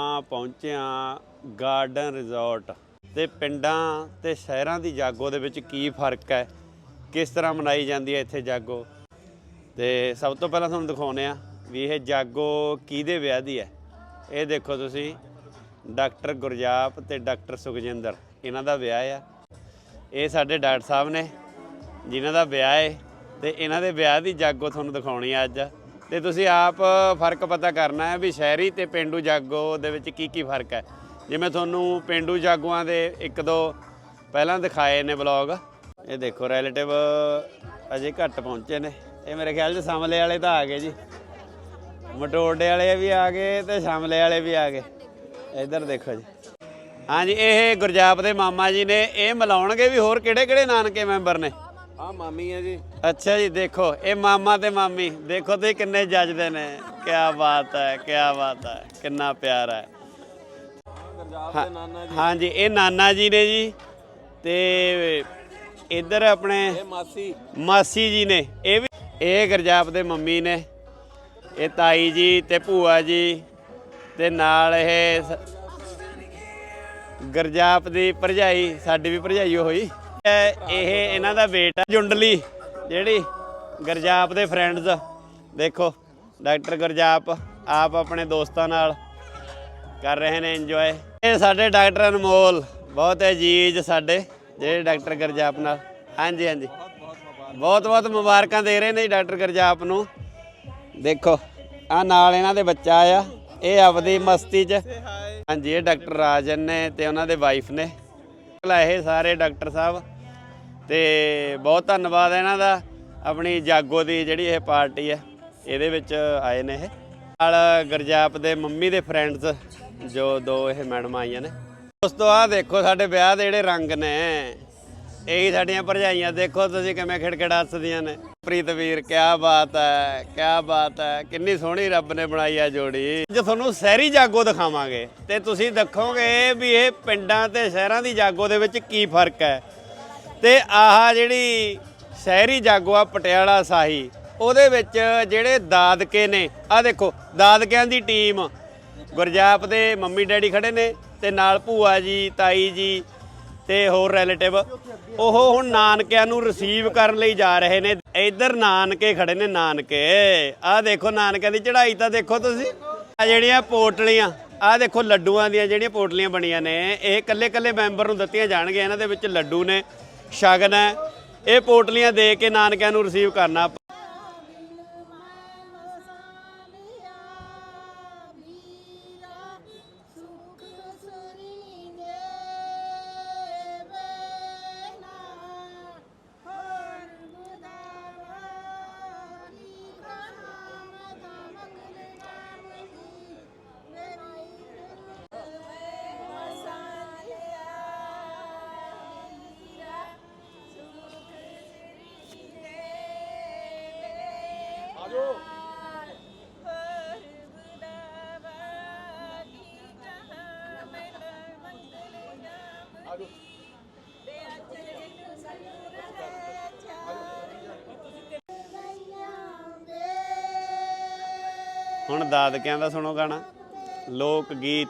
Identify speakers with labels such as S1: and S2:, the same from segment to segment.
S1: ਆ ਪਹੁੰਚਿਆ garden resort ਤੇ ਪਿੰਡਾਂ ਤੇ ਸ਼ਹਿਰਾਂ ਦੀ ਜਾਗੋ ਦੇ ਵਿੱਚ ਕੀ ਫ਼ਰਕ ਹੈ? ਕਿਸ ਤਰ੍ਹਾਂ ਮਨਾਈ ਜਾਂਦੀ ਹੈ ਇੱਥੇ ਜਾਗੋ? ਤੇ ਸਭ ਤੋਂ ਪਹਿਲਾਂ ਤੁਹਾਨੂੰ ਦਿਖਾਉਨੇ ਆ ਵੀ ਇਹ ਜਾਗੋ ਕਿਹਦੇ ਵਿਆਹ ਦੀ ਹੈ। ਇਹ ਦੇਖੋ ਤੁਸੀਂ, ਡਾਕਟਰ ਗੁਰਜਾਪ ਤੇ ਡਾਕਟਰ ਸੁਖਜਿੰਦਰ, ਇਹਨਾਂ ਦਾ ਵਿਆਹ ਆ। ਇਹ ਸਾਡੇ ਡਾਕਟਰ ਸਾਹਿਬ ਨੇ, ਜਿਨ੍ਹਾਂ ਦਾ ਵਿਆਹ ਹੈ ਤੇ ਇਹਨਾਂ ਦੇ ਵਿਆਹ ਦੀ ਜਾਗੋ ਤੁਹਾਨੂੰ ਦਿਖਾਉਣੀ ਆ ਅੱਜ। ਤੇ ਤੁਸੀਂ ਆਪ ਫ਼ਰਕ ਪਤਾ ਕਰਨਾ ਹੈ ਵੀ ਸ਼ਹਿਰੀ ਤੇ ਪਿੰਡੂ ਜਾਗੋ ਦੇ ਵਿੱਚ ਕੀ ਕੀ ਫ਼ਰਕ ਹੈ। ਜਿਵੇਂ ਤੁਹਾਨੂੰ ਪਿੰਡੂ ਜਾਗੋਆਂ ਦੇ ਇੱਕ ਦੋ ਪਹਿਲਾਂ ਦਿਖਾਏ ਨੇ ਵਲੌਗ, ਇਹ ਦੇਖੋ ਰਿਲੇਟਿਵ ਅਜੇ ਘੱਟ ਪਹੁੰਚੇ ਨੇ। ਇਹ ਮੇਰੇ ਖਿਆਲ 'ਚ ਸਮਲੇ ਵਾਲੇ ਤਾਂ ਆ ਗਏ ਜੀ। ਮਟੋੜੇ ਵਾਲੇ ਵੀ ਆ ਗਏ ਤੇ ਸ਼ਾਮਲੇ ਵਾਲੇ ਵੀ ਆ ਗਏ। ਇੱਧਰ ਦੇਖੋ ਜੀ। ਹਾਂਜੀ, ਇਹ ਗੁਰਜਾਪ ਦੇ ਮਾਮਾ ਜੀ ਨੇ, ਇਹ ਮਿਲਾਉਣਗੇ ਵੀ ਹੋਰ ਕਿਹੜੇ ਕਿਹੜੇ ਨਾਨਕੇ ਮੈਂਬਰ ਨੇ?
S2: ਆ ਮਾਮੀ ਹੈ ਜੀ।
S1: ਅੱਛਾ ਜੀ ਦੇਖੋ ਇਹ ਮਾਮਾ ਤੇ ਮਾਮੀ। ਦੇਖੋ ਤੇ ਕਿੰਨੇ ਜੱਜਦੇ ਨੇ। ਕੀ ਬਾਤ ਹੈ ਕੀ ਬਾਤ ਹੈ ਕਿੰਨਾ ਪਿਆਰ ਹੈ।
S2: ਦੇ ਨਾਨਾ ਜੀ।
S1: ਹਾਂਜੀ ਇਹ ਨਾਨਾ ਜੀ ਨੇ ਜੀ। ਤੇ ਇੱਧਰ ਆਪਣੇ
S2: ਇਹ ਮਾਸੀ।
S1: ਮਾਸੀ ਜੀ ਨੇ। ਇਹ ਵੀ ਇਹ ਗਰਜਾਪ ਦੇ ਮੰਮੀ ਨੇ। ਇਹ ਤਾਈ ਜੀ ਤੇ ਭੂਆ ਜੀ। ਤੇ ਨਾਲ ਇਹ ਸ- ਗਰਜਾਪ ਦੀ ਭਰਜਾਈ ਸਾਡੀ ਵੀ ਭਰਜਾਈ ਹੋਈ। ਇਹ ਇਹਨਾਂ ਦਾ ਬੇਟਾ ਜੁੰਡਲੀ, ਜਿਹੜੀ ਗਰਜਾਪ ਦੇ ਫਰੈਂਡਸ ਦੇਖੋ, ਡਾਕਟਰ ਗਰਜਾਪ ਆਪ ਆਪਣੇ ਦੋਸਤਾਂ ਨਾਲ ਕਰ ਰਹੇ ਨੇ ਇੰਜੋਏ ਇਹ ਸਾਡੇ ਡਾਕਟਰ ਅਨਮੋਲ, ਬਹੁਤ ਅਜੀਜ਼ ਸਾਡੇ, ਜਿਹੜੇ ਡਾਕਟਰ ਗਰਜਾਪ ਨਾਲ। ਹਾਂਜੀ ਹਾਂਜੀ। ਬਹੁਤ ਬਹੁਤ ਮੁਬਾਰਕਾਂ ਦੇ ਰਹੇ ਨੇ ਡਾਕਟਰ ਗਰਜਾਪ ਨੂੰ। ਦੇਖੋ, ਆ ਨਾਲ ਇਹਨਾਂ ਦੇ ਬੱਚਾ ਆ। ਇਹ ਆਪਦੀ ਮਸਤੀ 'ਚ। ਹਾਂਜੀ, ਇਹ ਡਾਕਟਰ ਰਾਜਨ ਨੇ ਤੇ ਉਹਨਾਂ ਦੇ ਵਾਈਫ ਨੇ। ਇਹ ਸਾਰੇ ਡਾਕਟਰ ਸਾਹਿਬ। ਤੇ ਬਹੁਤ ਧੰਨਵਾਦ ਇਹਨਾਂ ਦਾ, ਆਪਣੀ ਜਾਗੋ ਦੀ ਜਿਹੜੀ ਇਹ ਪਾਰਟੀ ਹੈ, ਇਹਦੇ ਵਿੱਚ ਆਏ ਨੇ ਇਹ। ਨਾਲ ਗਰਜਾਪ ਦੇ ਮੰਮੀ ਦੇ ਫਰੈਂਡਸ ਜੋ ਦੋ ਇਹ ਮੈਡਮ ਆਈਆਂ ਨੇ। ਦੋਸਤੋ ਆਹ ਦੇਖੋ ਸਾਡੇ ਵਿਆਹ ਦੇ ਜਿਹੜੇ ਰੰਗ ਨੇ, ਇਹੀ ਸਾਡੀਆਂ ਭਰਜਾਈਆਂ। ਦੇਖੋ ਤੁਸੀਂ ਕਿਵੇਂ ਖਿੜਖਿੜਾ ਹੱਸਦੀਆਂ ਨੇ। ਪ੍ਰੀਤ ਵੀਰ ਕੀ ਬਾਤ ਹੈ ਕੀ ਬਾਤ ਹੈ, ਕਿੰਨੀ ਸੋਹਣੀ ਰੱਬ ਨੇ ਬਣਾਈ ਆ ਜੋੜੀ। ਜੇ ਤੁਹਾਨੂੰ ਸ਼ਹਿਰੀ ਜਾਗੋ ਦਿਖਾਵਾਂਗੇ ਤੇ ਤੁਸੀਂ ਦੇਖੋਗੇ ਵੀ ਇਹ ਪਿੰਡਾਂ ਤੇ ਸ਼ਹਿਰਾਂ ਦੀ ਜਾਗੋ ਦੇ ਵਿੱਚ ਕੀ ਫ਼ਰਕ ਹੈ। ਤੇ ਆਹ ਜਿਹੜੀ ਸ਼ਹਿਰੀ ਜਾਗੋ ਆ ਪਟਿਆਲਾ ਸਾਹੀ, ਉਹਦੇ ਵਿੱਚ ਜਿਹੜੇ ਦਾਦਕੇ ਨੇ ਆ ਦੇਖੋ, ਦਾਦਕਿਆਂ ਦੀ ਟੀਮ, ਗੁਰਜਾਪ ਦੇ ਮੰਮੀ ਡੈਡੀ ਖੜੇ ਨੇ, ਤੇ ਨਾਲ ਭੂਆ ਜੀ, ਤਾਈ ਜੀ, ਤੇ ਹੋਰ ਰਿਲੇਟਿਵ ਉਹ ਹੁਣ ਨਾਨਕਿਆਂ ਨੂੰ ਰਿਸੀਵ ਕਰਨ ਲਈ ਜਾ ਰਹੇ ਨੇ। ਇੱਧਰ ਨਾਨਕੇ ਖੜੇ ਨੇ, ਨਾਨਕੇ। ਆਹ ਦੇਖੋ, ਨਾਨਕਿਆਂ ਦੀ ਚੜ੍ਹਾਈ ਤਾਂ ਦੇਖੋ ਤੁਸੀਂ। ਆ ਜਿਹੜੀਆਂ ਪੋਟਲੀਆਂ, ਆਹ ਦੇਖੋ, ਲੱਡੂਆਂ ਦੀਆਂ ਜਿਹੜੀਆਂ ਪੋਟਲੀਆਂ ਬਣੀਆਂ ਨੇ, ਇਹ ਕੱਲੇ ਕੱਲੇ ਮੈਂਬਰ ਨੂੰ ਦਿੱਤੀਆਂ ਜਾਣਗੀਆਂ, ਇਹਨਾਂ ਦੇ ਵਿੱਚ ਲੱਡੂ ਨੇ। ਸ਼ਗਨ ਹੈ। ਇਹ ਪੋਟਲੀਆਂ ਦੇ ਕੇ ਨਾਨਕਿਆਂ ਨੂੰ ਰਿਸੀਵ ਕਰਨਾ ਹੁਣ ਦਾਦਕਿਆਂ ਦਾ ਸੁਣੋ ਗਾਣਾ। ਲੋਕ ਗੀਤ।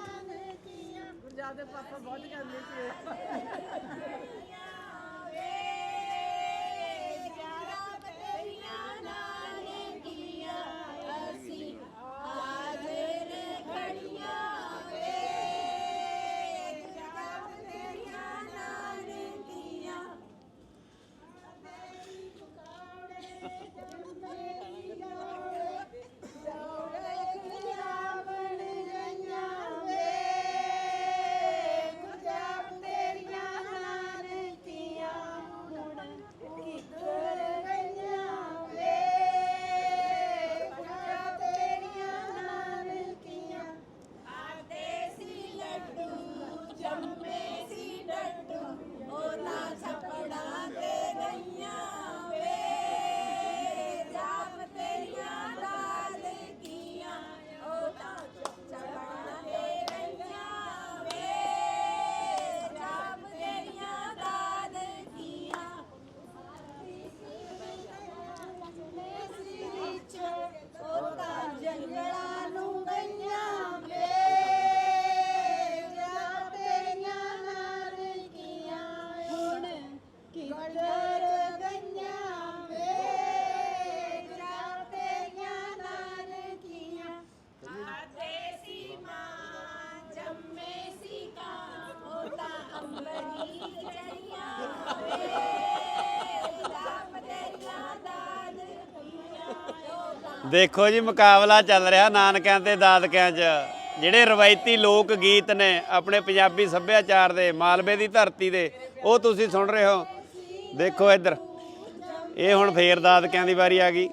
S1: ਦੇਖੋ ਜੀ, ਮੁਕਾਬਲਾ ਚੱਲ ਰਿਹਾ ਨਾਨਕਿਆਂ ਤੇ ਦਾਦਕਿਆਂ 'ਚ। ਜਿਹੜੇ ਰਵਾਇਤੀ ਲੋਕ ਗੀਤ ਨੇ ਆਪਣੇ ਪੰਜਾਬੀ ਸੱਭਿਆਚਾਰ ਦੇ, ਮਾਲਵੇ ਦੀ ਧਰਤੀ ਦੇ, ਉਹ ਤੁਸੀਂ ਸੁਣ ਰਹੇ ਹੋ। ਦੇਖੋ ਇੱਧਰ, ਇਹ ਹੁਣ ਫੇਰ ਦਾਦਕਿਆਂ ਦੀ ਵਾਰੀ ਆ ਗਈ।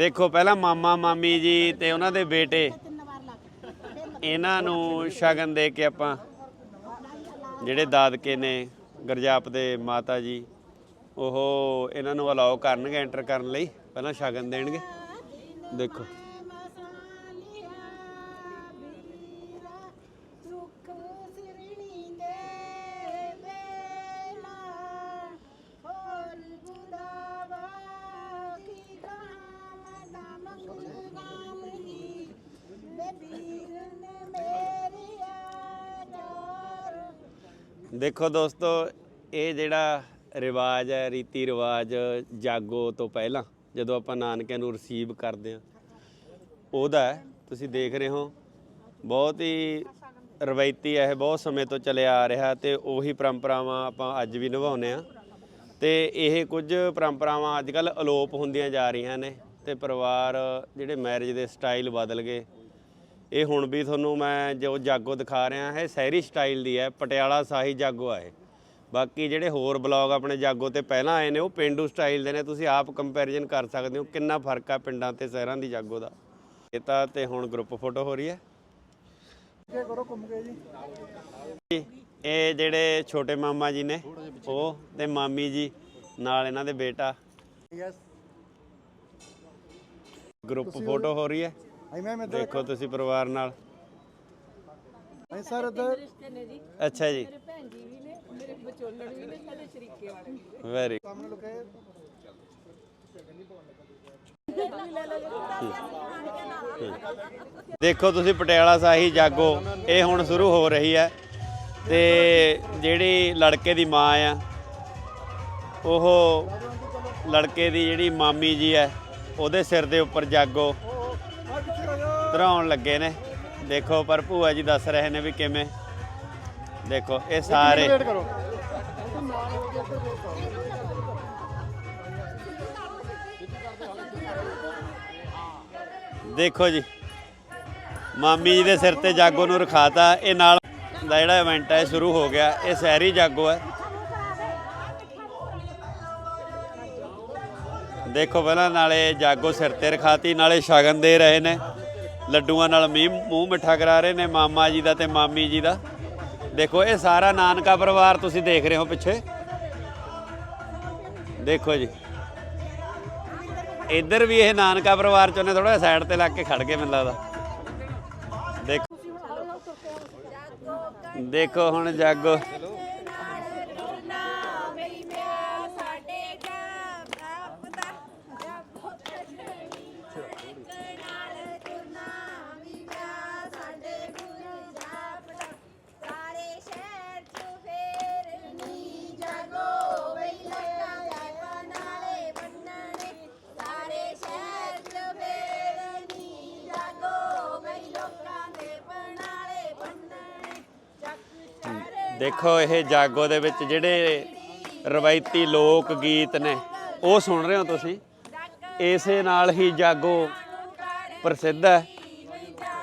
S1: ਦੇਖੋ, ਪਹਿਲਾਂ ਮਾਮਾ, ਮਾਮੀ ਜੀ ਤੇ ਉਹਨਾਂ ਦੇ ਬੇਟੇ, ਇਹਨਾਂ ਨੂੰ ਸ਼ਗਨ ਦੇ ਕੇ ਆਪਾਂ ਜਿਹੜੇ ਦਾਦਕੇ ਨੇ, ਗਰਜਾਪ ਦੇ ਮਾਤਾ ਜੀ, ਉਹ ਇਹਨਾਂ ਨੂੰ ਅਲਾਓ ਕਰਨਗੇ ਐਂਟਰ ਕਰਨ ਲਈ, ਪਹਿਲਾਂ ਸ਼ਗਨ ਦੇਣਗੇ। ਦੇਖੋ। ਦੇਖੋ ਦੋਸਤੋ, ਇਹ ਜਿਹੜਾ ਰਿਵਾਜ ਹੈ ਰੀਤੀ ਰਿਵਾਜ ਜਾਗੋ ਤੋਂ ਪਹਿਲਾਂ, ਜਦੋਂ ਆਪਾਂ ਨਾਨਕਿਆਂ ਨੂੰ ਰਿਸੀਵ ਕਰਦੇ ਆ ਉਹਦਾ ਤੁਸੀਂ ਦੇਖ ਰਹੇ ਹੋ, ਬਹੁਤ ਹੀ ਰਵਾਇਤੀ ਹੈ, ਇਹ ਬਹੁਤ ਸਮੇਂ ਤੋਂ ਚੱਲਿਆ ਆ ਰਿਹਾ ਤੇ ਉਹੀ ਪਰੰਪਰਾਵਾਂ ਆਪਾਂ ਅੱਜ ਵੀ ਨਿਭਾਉਂਦੇ ਆ ਤੇ ਇਹ ਕੁਝ ਪਰੰਪਰਾਵਾਂ ਅੱਜ ਕੱਲ ਅਲੋਪ ਹੁੰਦੀਆਂ ਜਾ ਰਹੀਆਂ ਨੇ ਤੇ ਪਰਿਵਾਰ ਜਿਹੜੇ ਮੈਰਿਜ ਦੇ ਸਟਾਈਲ ਬਦਲ ਗਏ ਇਹ ਹੁਣ ਵੀ ਤੁਹਾਨੂੰ ਮੈਂ ਜੋ ਜਾਗੋ ਦਿਖਾ ਰਿਹਾ ਹੈ ਸ਼ਹਿਰੀ ਸਟਾਈਲ ਦੀ ਹੈ ਪਟਿਆਲਾ ਸਾਹੀ ਜਾਗੋ ਆ ਇਹ। ਬਾਕੀ ਜਿਹੜੇ ਹੋਰ ਬਲੌਗ ਆਪਣੇ ਜਾਗੋ ਤੇ ਪਹਿਲਾਂ ਆਏ ਨੇ ਉਹ ਪਿੰਡੂ ਸਟਾਈਲ ਦੇ ਨੇ ਤੁਸੀਂ ਆਪ ਕੰਪੈਰੀਜ਼ਨ ਕਰ ਸਕਦੇ ਹੋ ਕਿੰਨਾ ਫ਼ਰਕ ਆ ਪਿੰਡਾਂ ਤੇ ਸ਼ਹਿਰਾਂ ਦੀ ਜਾਗੋ ਦਾ। ਇਹ ਤਾਂ ਤੇ ਹੁਣ ਗਰੁੱਪ ਫੋਟੋ ਹੋ ਰਹੀ ਹੈ। ਜੀ, ਇਹ ਜਿਹੜੇ ਛੋਟੇ ਮਾਮਾ ਜੀ ਨੇ ਉਹ ਤੇ ਮਾਮੀ ਜੀ ਨਾਲ ਇਹਨਾਂ ਦੇ ਬੇਟਾ। ਗਰੁੱਪ ਫੋਟੋ ਹੋ ਰਹੀ ਹੈ।
S3: ਇੱਧਰ
S1: ਦੇਖੋ ਤੁਸੀਂ ਪਰਿਵਾਰ ਨਾਲ।
S3: ਆਈ ਸਰ ਇੱਧਰ।
S1: ਅੱਛਾ ਜੀ।
S4: ਭੈਣ ਜੀ ਵੀ ਨੇ ਮੇਰੇ ਵਿਚੋਲਣ ਵੀ ਨੇ ਸਾਡੇ ਸ਼ਰੀਕੇ ਵਾਲੇ। ਵੀ
S1: ਵੈਰੀ
S3: ਸਾਹਮਣੇ ਲੁਕੇ।
S1: ਦੇਖੋ ਤੁਸੀਂ ਪਟਿਆਲਾ ਸਾਹੀ ਜਾਗੋ। ਇਹ ਹੁਣ ਸ਼ੁਰੂ ਹੋ ਰਹੀ ਹੈ ਤੇ ਜਿਹੜੀ ਲੜਕੇ ਦੀ ਮਾਂ ਆ ਉਹ ਲੜਕੇ ਦੀ ਜਿਹੜੀ ਮਾਮੀ ਜੀ ਹੈ ਉਹਦੇ ਸਿਰ ਦੇ ਉੱਪਰ ਜਾਗੋ। ਧਰਾਉਣ ਲੱਗੇ ਨੇ। ਦੇਖੋ ਪਰ ਭੂਆ ਜੀ ਦੱਸ ਰਹੇ ਨੇ ਵੀ ਕਿਵੇਂ। ਦੇਖੋ ਇਹ ਸਾਰੇ
S3: ਵੇਟ ਕਰੋ।
S1: ਦੇਖੋ ਜੀ ਮਾਮੀ ਜੀ ਦੇ ਸਿਰ ਤੇ ਜਾਗੋ ਨੂੰ ਰਖਾਤਾ। ਇਹ ਨਾਲ ਦਾ ਜਿਹੜਾ ਇਵੈਂਟ ਹੈ ਸ਼ੁਰੂ ਹੋ ਗਿਆ। ਇਹ ਸਹਿਰੀ ਜਾਗੋ ਹੈ। ਦੇਖੋ ਪਹਿਲਾਂ ਨਾਲੇ ਜਾਗੋ ਸਿਰ ਤੇ ਰਖਾਤੀ ਨਾਲੇ ਸ਼ਗਨ ਦੇ ਰਹੇ ਨੇ। ਲੱਡੂਆਂ ਨਾਲ ਮੀਂਹ ਮੂੰਹ ਮਿੱਠਾ ਕਰਾ ਰਹੇ ਨੇ ਮਾਮਾ ਜੀ ਦਾ ਤੇ ਮਾਮੀ ਜੀ ਦਾ। ਦੇਖੋ, ਇਹ ਸਾਰਾ ਨਾਨਕਾ ਪਰਿਵਾਰ ਤੁਸੀਂ ਦੇਖ ਰਹੇ ਹੋ ਪਿੱਛੇ। ਦੇਖੋ ਜੀ। ਇੱਧਰ ਵੀ ਇਹ ਨਾਨਕਾ ਪਰਿਵਾਰ ਚੋਂ ਨੇ ਥੋੜਾ ਸਾਈਡ ਤੇ ਲੱਗ ਕੇ ਖੜ ਗਏ, ਮੈਨੂੰ ਲੱਗਦਾ। ਦੇਖੋ। ਦੇਖੋ ਹੁਣ ਜਾਗੋ। ਦੇਖੋ ਇਹ ਜਾਗੋ ਦੇ ਵਿੱਚ ਜਿਹੜੇ ਰਵਾਇਤੀ ਲੋਕ ਗੀਤ ਨੇ, ਉਹ ਸੁਣ ਰਹੇ ਹੋ ਤੁਸੀਂ? ਇਸੇ ਨਾਲ ਹੀ ਜਾਗੋ ਪ੍ਰਸਿੱਧ ਹੈ।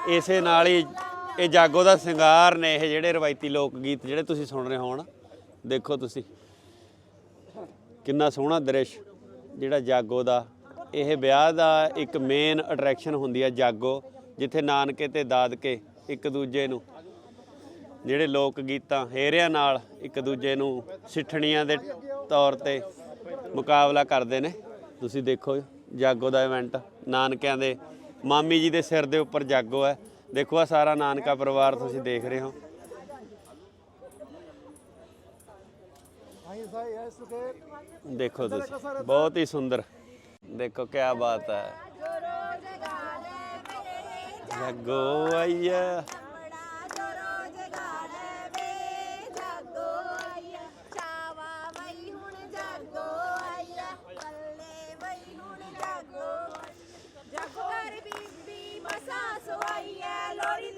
S1: ਇਸੇ ਨਾਲ ਹੀ ਇਹ ਜਾਗੋ ਦਾ ਸ਼ਿੰਗਾਰ ਨੇ ਇਹ ਜਿਹੜੇ ਰਵਾਇਤੀ ਲੋਕ ਗੀਤ ਜਿਹੜੇ ਤੁਸੀਂ ਸੁਣ ਰਹੇ ਹੋਣ। ਦੇਖੋ ਤੁਸੀਂ। ਕਿੰਨਾ ਸੋਹਣਾ ਦ੍ਰਿਸ਼ ਜਿਹੜਾ ਜਾਗੋ ਦਾ। ਇਹ ਵਿਆਹ ਦਾ ਇੱਕ ਮੇਨ ਅਟਰੈਕਸ਼ਨ ਹੁੰਦੀ ਹੈ ਜਾਗੋ, ਜਿੱਥੇ ਨਾਨਕੇ ਤੇ ਦਾਦਕੇ ਇੱਕ ਦੂਜੇ ਨੂੰ ਜਿਹੜੇ ਲੋਕ ਗੀਤਾਂ ਹੇਰਿਆਂ ਨਾਲ ਇੱਕ ਦੂਜੇ ਨੂੰ ਸਿੱਠਣੀਆਂ ਦੇ ਤੌਰ ਤੇ ਮੁਕਾਬਲਾ ਕਰਦੇ ਨੇ, ਤੁਸੀਂ ਦੇਖੋ ਜਾਗੋ ਦਾ ਇਵੈਂਟ ਨਾਨਕਿਆਂ ਦੇ, ਮਾਮੀ ਜੀ ਦੇ ਸਿਰ ਦੇ ਉੱਪਰ ਜਾਗੋ ਹੈ। ਦੇਖੋ ਆ ਸਾਰਾ ਨਾਨਕਾ ਪਰਿਵਾਰ ਤੁਸੀਂ ਦੇਖ ਰਹੇ ਹੋ। ਦੇਖੋ ਤੁਸੀਂ, ਬਹੁਤ ਹੀ ਸੁੰਦਰ। ਦੇਖੋ ਕੀ ਬਾਤ ਹੈ।
S4: ਜਾਗੋ
S1: ਆਇਆ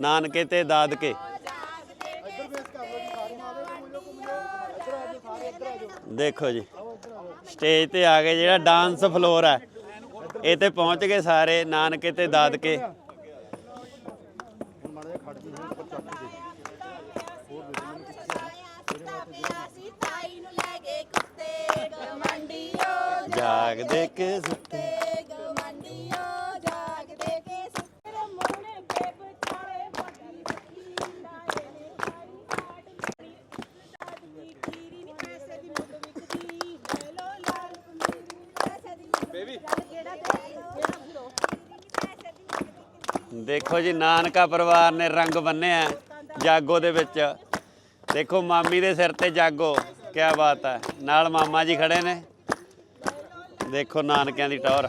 S4: ਨਾਨਕੇ ਤੇ ਦਾਦਕੇ। ਦੇਖੋ ਜੀ ਸਟੇਜ ਤੇ ਆ ਗਏ ਜਿਹੜਾ ਡਾਂਸ ਫਲੋਰ ਹੈ ਇਹ ਤੇ ਪਹੁੰਚ ਗਏ ਸਾਰੇ ਨਾਨਕੇ ਤੇ ਦਾਦਕੇ। ਜਾਗ ਦੇ ਕੇ ਸੁੱਤੇ। ਦੇਖੋ ਜੀ, ਨਾਨਕਾ ਪਰਿਵਾਰ ਨੇ ਰੰਗ ਬੰਨਿਆ ਜਾਗੋ ਦੇ ਵਿੱਚ। ਦੇਖੋ, ਮਾਮੀ ਦੇ ਸਿਰ ਤੇ ਜਾਗੋ, ਕਿਆ ਬਾਤ ਹੈ। ਨਾਲ ਮਾਮਾ ਜੀ ਖੜੇ ਨੇ। ਦੇਖੋ, ਨਾਨਕਿਆਂ ਦੀ ਟੌਰ।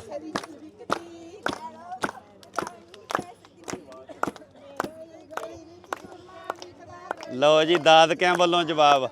S4: ਲਓ ਜੀ, ਦਾਦਕਿਆਂ ਵੱਲੋਂ ਜਵਾਬ।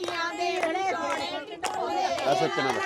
S1: ਬੱਚੀਆਂ ਦੇ ਰੜੇ ਸੋਹਣੇ ਟਟੋਲੇ
S4: ਆ ਸੱਚਣਾ ਦਾ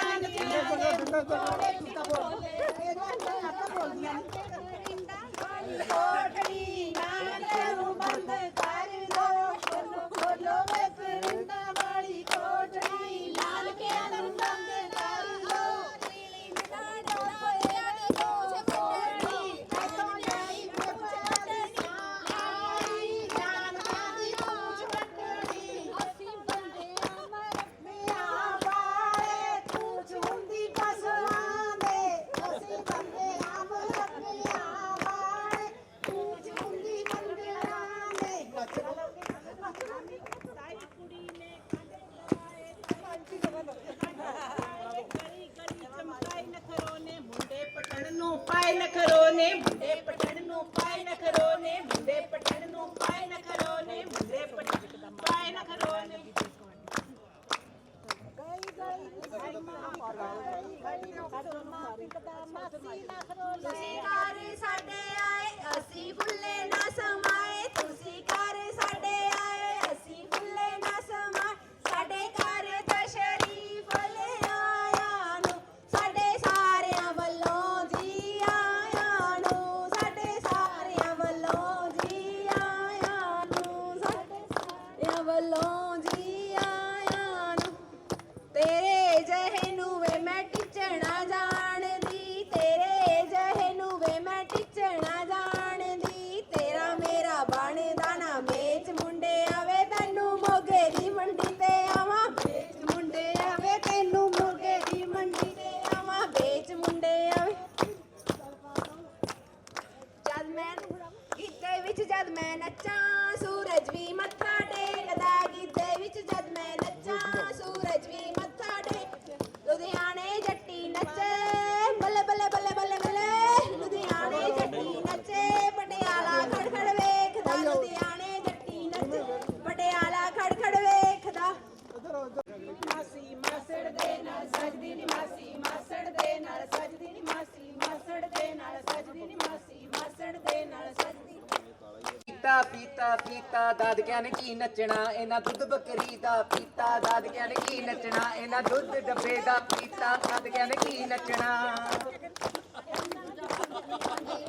S5: ਦਾਦਕਿਆਂ ਨੇ ਕੀ ਨੱਚਣਾ, ਇਹਨਾਂ ਦੁੱਧ ਬੱਕਰੀ ਦਾ ਪੀਤਾ, ਦਾਦਕਿਆਂ ਨੇ ਕੀ ਨੱਚਣਾ, ਇਹਨਾਂ ਦੁੱਧ ਡੱਬੇ ਦਾ ਪੀਤਾ, ਦਾਦਕਿਆਂ ਨੇ ਕੀ ਨੱਚਣਾ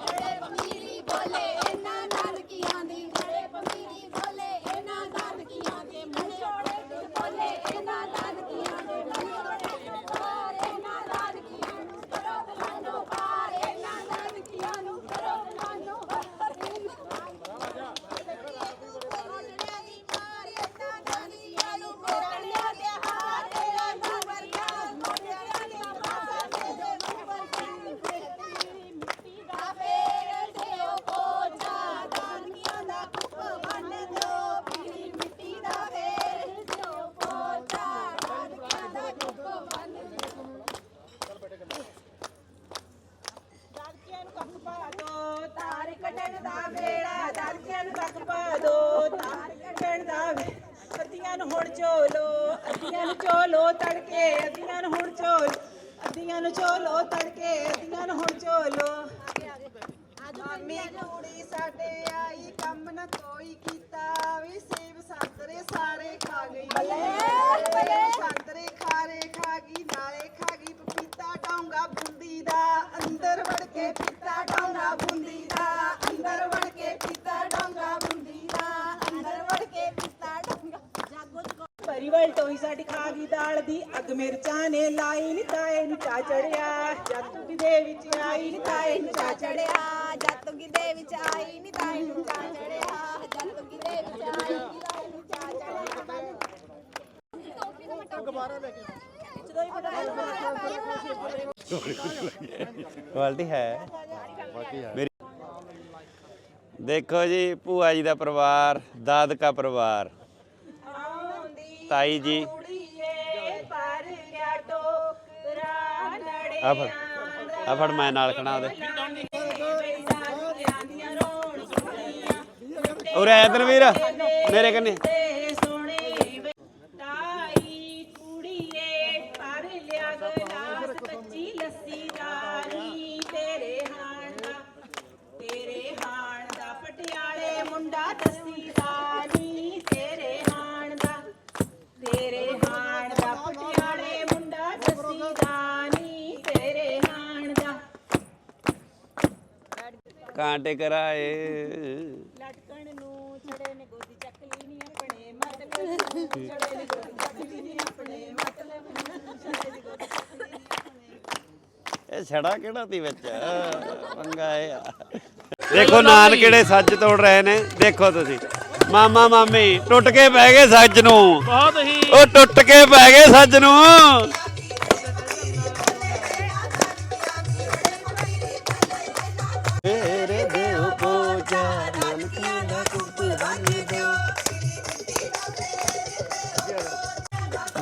S4: ਬੜੇ ਪਮੀਰੀ ਬੋਲੇ ਇਹਨਾਂ ਨਾਨਕੀਆਂ ਦੀ ਬੜੇ ਪਮੀਰੀ ਬੋਲੇ ਇਹਨਾਂ ਨਾਨਕੀਆਂ ਦੇ ਮਨੋੜੇ ਦਿਲ ਬੋਲੇ ਇਹਨਾਂ ਨਾਨਕੀਆਂ ਦੇ ਮਨੋੜੇ ਦਿਲ ਪਾਰ ਇਹਨਾਂ ਨਾਨਕੀਆਂ ਨੂੰ ਕਰੋ ਬਲਾਨੋ ਪਾਰ ਇਹਨਾਂ ਨਾਨਕੀਆਂ ਨੂੰ ਕਰੋ ਬਲਾਨੋ ਪਾਰ ਮੋਢਿਆਂ ਦੀ ਮਾਰ ਇਹਨਾਂ ਨਾਨਕੀਆਂ ਨੂੰ ਮੋਢਿਆਂ ਦੇ ਹਾਰ ਇਹਨਾਂ ਨਾਨਕੀਆਂ ਮੋਢਿਆਂ ਦੀ ਮਾਰ ਦੇ ਉੱਪਰ ਮਿੱਟੀ ਦਾ ਫੇਰ ਦਿਓ ਪੋਚਾ ਦਾਨੀਆਂ ਦਾ ਕੁੱਪ ਬੰਨ ਦਿਓ ਪੀਲੀ ਮਿੱਟੀ ਦਾ ਫੇਰ ਦਿਓ ਪੋਚਾ ਦਾਨੀਆਂ ਦਾ ਕੁੱਪ ਬੰਨ ਦਿਓ
S6: ਦਾਦਕਿਆਂ ਨੂੰ ਕੱਖ ਪਾ ਦੋ ਤਾਰ ਕੱਢਣ ਦਾ ਵੇੜਾ ਦਾਦਕਿਆਂ ਨੂੰ ਕੱਖ ਪਾ ਦੋ ਤਾਰ ਕੱਢਣ ਦਾ ਵੇ ਅੱਧੀਆਂ ਨੂੰ ਹੁਣ ਚੋਲੋ ਅੱਧੀਆਂ ਨੂੰ ਚੋਲੋ ਤੜਕੇ ਅੱਧੀਆਂ ਨੂੰ ਹੁਣ ਚੋਲ ਅੱਧੀਆਂ ਨੂੰ ਚੋਲੋ ਤੜਕੇ ਅੱਧੀਆਂ ਨੂੰ ਹੁਣ ਚੋਲੋ। ਮਾਮੀ ਕੁੜੀ ਸਾਡੇ ਆਈ ਕੰਮ ਨਾ ਕੋਈ ਕੀਤਾ ਵੀ ਸੇਬ ਸੰਤਰੇ ਸਾਰੇ ਖਾ ਗਈ। ਬੱਲੇ ਸੰਤਰੇ ਖਾਰੇ ਖਾ ਗਈ ਨਾਲੇ ਖਾ ਗਈ ਪਪੀਤਾ ਡੋਂਗਾ ਬੁੰਦੀ ਦਾ। ਅੰਦਰ ਵੜ ਕੇ ਪੀਤਾ ਡੋਂਗਾ ਬੁੰਦੀ ਦਾ ਅੰਦਰ ਵੜ ਕੇ ਪੀਤਾ ਡੋਂਗਾ ਬੁੰਦੀ ਦਾ ਅੰਦਰ ਵੜ ਕੇ ਪੀਤਾ ਡੋਂਗਾ ਜਾਗੋ ਪਰਿਵਲ ਟੋਈ ਸਾਡੀ ਖਾ ਗਈ ਦਾਲ ਦੀ। ਅੱਗ ਮਿਰਚਾਂ ਨੇ ਲਾਈ ਨੀ ਤਾਏ ਨੂੰ ਚਾ ਚੜਿਆ। ਜੱਤ ਦੇ ਵਿੱਚ ਆਈ ਨੀ ਤਾਏ ਨੂੰ ਚਾ ਚੜਿਆ।
S4: ਚੜਿਆ ਜੱਤੂਗੀ ਦੇ ਵਿੱਚ ਆਈ ਨੀ ਤਾਈ ਨੂੰ ਚਾ ਚੜਿਆ। ਜੱਤੂਗੀ ਦੇ ਵਿੱਚ ਆਈ ਨੀ ਤਾਈ ਨੂੰ ਚਾ ਚੜਿਆ।
S1: ਕੁਆਲਿਟੀ ਹੈ। ਦੇਖੋ ਜੀ ਭੂਆ ਜੀ ਦਾ ਪਰਿਵਾਰ ਦਾਦਕਾ ਪਰਿਵਾਰ। ਤਾਈ ਜੀ।
S6: ਕੁੜੀਏ
S1: ਆ ਫੜ ਆ ਫੜ ਮੈਂ ਨਾਲ ਖਣਾ ਉਹਦੇ। ਉਰੇ ਆ ਇੱਧਰ ਵੀਰ, ਮੇਰੇ ਕੰਨੇ। ਕਾਂਟੇ ਕਰਾਏ।
S6: ਲਟਕਣ ਨੂੰ ਛੜੇ ਨੇ ਗੋਦੀ ਚੱਕ ਲਈ ਨਹੀਂ ਆਪਣੇ ਮਤਲਬ ਛੜੇ ਨੇ ਗੋਦੀ ਚੱਕ ਲਈ ਨਹੀਂ ਆਪਣੇ ਮਤਲਬ ਛੜੇ ਨੇ ਗੋਦੀ ਚੱਕ ਲਈ ਨਹੀਂ ਆਪਣੇ
S1: ਇਹ ਛੜਾ ਕਿਹੜਾ ਤੀ ਵਿੱਚ? ਪੰਗਾ ਇਹ ਆ। ਦੇਖੋ ਨਾਨ ਕਿਹੜੇ ਸੱਜ ਤੋੜ ਰਹੇ ਨੇ ਦੇਖੋ ਤੁਸੀਂ। ਮਾਮਾ ਮਾਮੀ ਟੁੱਟ ਕੇ ਬਹਿ ਗਏ ਸੱਜ ਨੂੰ। ਬਹੁਤ ਹੀ ਉਹ ਟੁੱਟ ਕੇ ਬਹਿ ਗਏ ਸੱਜ ਨੂੰ।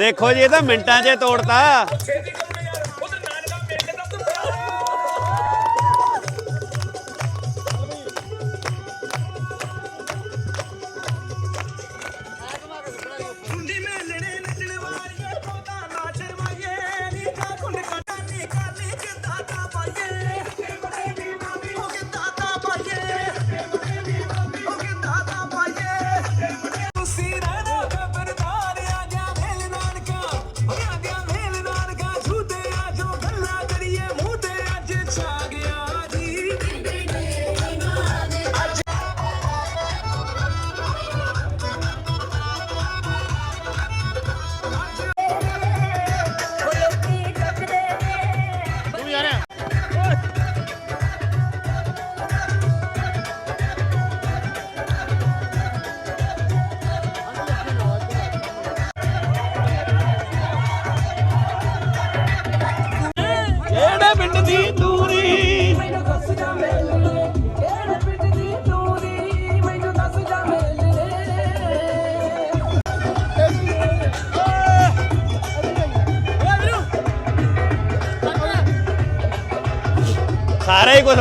S1: ਦੇਖੋ ਜੀ ਇਹ ਤਾਂ ਮਿੰਟਾਂ 'ਚ ਤੋੜਤਾ। ਸਾਰਾ ਹੀ ਕੁਝ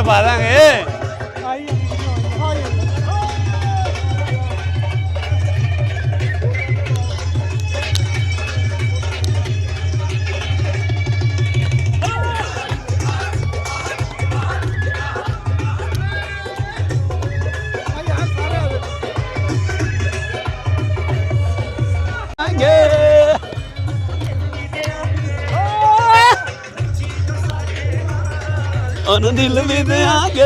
S1: ਦਿਲ ਵੀ ਦਿਆਂਗੇ